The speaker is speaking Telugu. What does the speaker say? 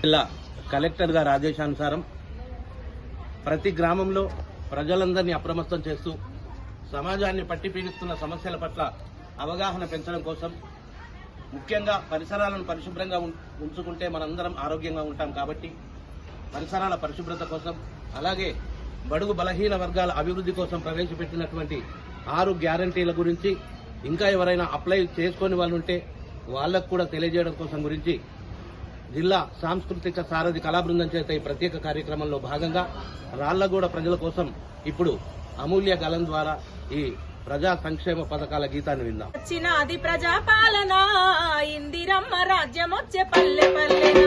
జిల్లా కలెక్టర్ గారి ఆదేశానుసారం ప్రతి గ్రామంలో ప్రజలందరినీ అప్రమత్తం చేస్తూ సమాజాన్ని పట్టి పీడిస్తున్న సమస్యల పట్ల అవగాహన పెంచడం కోసం ముఖ్యంగా పరిసరాలను పరిశుభ్రంగా ఉం- ఉంచుకుంటే మనందరం ఆరోగ్యంగా ఉంటాం కాబట్టి పరిసరాల పరిశుభ్రత కోసం అలాగే బడుగు బలహీన వర్గాల అభివృద్ధి కోసం ప్రవేశపెట్టినటువంటి ఆరు గ్యారంటీల గురించి ఇంకా ఎవరైనా అప్లై చేసుకుని వాళ్ళు ఉంటే వాళ్ళకు కూడా తెలియజేయడం కోసం గురించి జిల్లా సాంస్కృతిక సారథి కళాబృందం చేత ఈ ప్రత్యేక కార్యక్రమంలో భాగంగా రాళ్ళగూడ ప్రజల కోసం ఇప్పుడు అమూల్య గలం ద్వారా ఈ ప్రజా సంక్షేమ పథకాల గీతాన్ని విందాం. వచ్చిన అది ప్రజాపాలన ఇందిరమ్మ రాజ్యం వచ్చే పల్లె పల్లెనా.